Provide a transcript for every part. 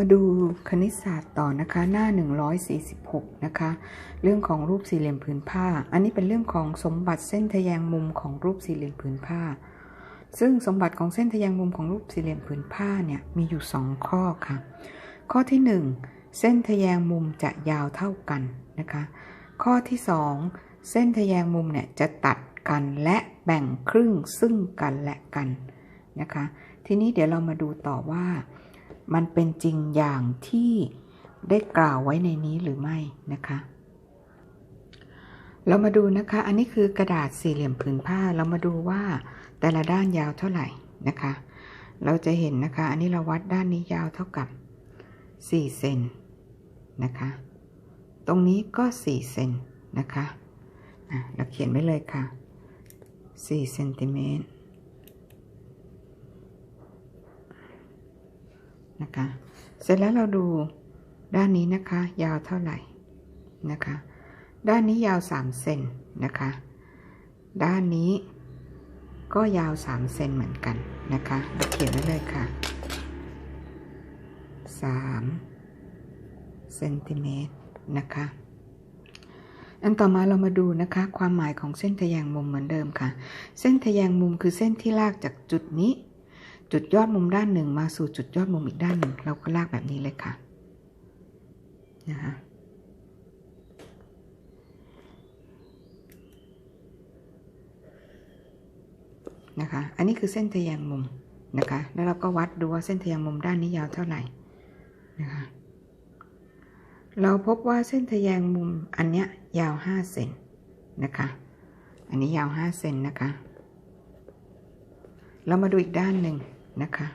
มาดูคณิตศาสตร์ต่อนะคะหน้า 146 นะคะ เรื่องของรูปสี่เหลี่ยมผืนผ้า อันนี้เป็นเรื่องของสมบัติเส้นทะแยงมุมของรูปสี่เหลี่ยมผืนผ้า ซึ่งสมบัติของเส้นทะแยงมุมของรูปสี่เหลี่ยมผืนผ้าเนี่ยมีอยู่ 2 ข้อค่ะ ข้อที่ 1 เส้นทะแยงมุมจะยาวเท่ากันนะคะ ข้อที่ 2 เส้นทะแยงมุมเนี่ยจะตัดกันและแบ่งครึ่งซึ่งกันและกันนะคะ ทีนี้เดี๋ยวเรามาดูต่อว่า มันเป็นจริงอย่างที่ได้กล่าวไว้ในนี้หรือไม่นะคะ เรามาดูนะคะ อันนี้คือกระดาษสี่เหลี่ยมผืนผ้า เรามาดูว่าแต่ละด้านยาวเท่าไหร่นะคะ เราจะเห็นนะคะ อันนี้เราวัดด้านนี้ยาวเท่ากับ 4 เซนนะคะ ตรงนี้ก็ 4 เซนนะคะ เราเขียนไว้เลยค่ะ4เซนติเมตร นะคะ เสร็จแล้วเราดูด้านนี้นะคะ ยาวเท่าไหร่นะคะ ด้านนี้ยาว3เซนนะคะ ด้านนี้ก็ยาว3เซนเหมือนกันนะคะเราเขียนไว้เลยค่ะ3เซนติเมตรนะคะอันต่อมาเรามาดูนะคะ ความหมายของเส้นทะแยงมุมเหมือนเดิมค่ะ เส้นทะแยงมุมคือเส้นที่ลากจากจุดนี้ จุดยอดมุมด้านหนึ่งมาสู่จุดยอดมุมอีกด้านหนึ่ง เราก็ลากแบบนี้เลยค่ะนะคะนะคะ อันนี้คือเส้นทะแยงมุมนะคะ แล้วเราก็วัดดูว่าเส้นทะแยงมุมด้านนี้ยาวเท่าไหร่นะคะ เราพบว่าเส้นทะแยงมุมอันเนี้ยยาว5เซนนะคะ อันนี้ยาว5เซนนะคะ เรามาดูอีกด้านหนึ่ง นะคะ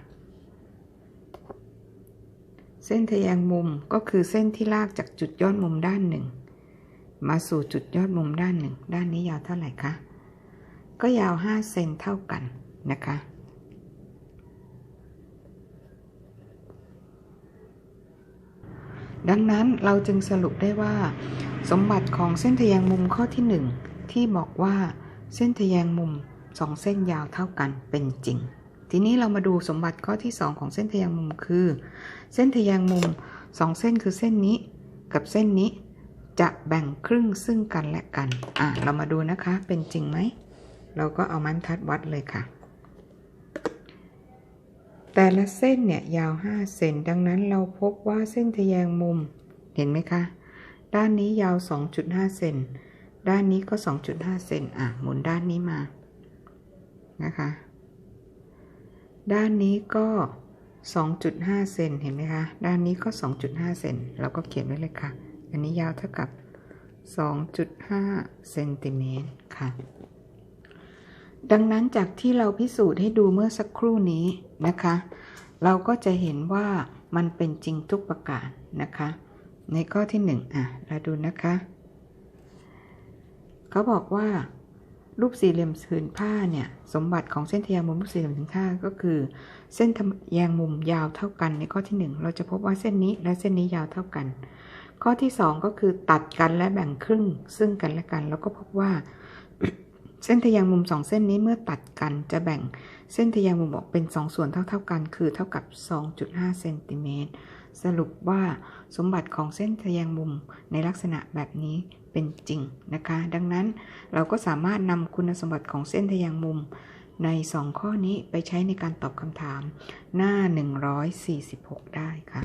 เส้นทะแยงมุมก็คือเส้นที่ลากจากจุดยอดมุมด้านหนึ่ง มาสู่จุดยอดมุมด้านหนึ่ง ด้านนี้ยาวเท่าไหร่คะ ก็ยาว 5 เซนเท่ากันนะคะ ดังนั้นเราจึงสรุปได้ว่า สมบัติของเส้นทะแยงมุมข้อที่ 1 ที่บอกว่าเส้นทะแยงมุม2เส้นยาวเท่ากันเป็นจริง ทีนี้เรามาดูสมบัติข้อที่ 2 ของเส้นทะแยงมุมคือ เส้นทะแยงมุม 2 เส้นคือเส้นนี้กับเส้นนี้จะแบ่งครึ่งซึ่งกันและกัน อะ เรามาดูนะคะ เป็นจริงไหม เราก็เอาไม้บรรทัดวัดเลยค่ะ แต่ละเส้นเนี่ยยาว 5 เซน ดังนั้นเราพบว่าเส้นทะแยงมุม เห็นไหมคะ ด้านนี้ยาว 2.5 เซน ด้านนี้ก็ 2.5 เซน อะ หมุนด้านนี้มา นะคะ ด้านนี้ก็ 2.5 เซนเห็นไหมคะ ด้านนี้ก็ 2.5 เซนเราก็เขียนไว้เลยค่ะ อันนี้ยาวเท่ากับ 2.5 เซนติเมตรค่ะ ดังนั้นจากที่เราพิสูจน์ให้ดูเมื่อสักครู่นี้นะคะ เราก็จะเห็นว่ามันเป็นจริงทุกประการนะคะ ในข้อที่ 1 อะ เราดูนะคะ เขาบอกว่า รูปสี่เหลี่ยมผืนผ้าเนี่ยสมบัติของเส้นทะแยงมุมรูปสี่เหลี่ยมผืนผ้าก็คือ เส้นทะแยงมุมยาวเท่ากันในข้อที่ 1 เราจะพบว่าเส้นนี้และเส้นนี้ยาวเท่ากัน ข้อที่ 2 ก็คือตัดกันและแบ่งครึ่งซึ่งกันและกัน แล้วก็พบว่า เส้นทะแยงมุม 2 เส้นนี้เมื่อตัดกันจะแบ่งเส้นทะแยงมุมออกเป็น 2 ส่วนเท่า ๆกัน คือเท่ากับ 2.5เซนติเมตร สรุปว่าสมบัติของเส้นทะแยงมุมในลักษณะแบบนี้เป็นจริงนะคะ ดังนั้นเราก็สามารถนำคุณสมบัติของเส้นทะแยงมุมใน 2 ข้อนี้ไปใช้ในการตอบคำถามหน้า 146 ได้ค่ะ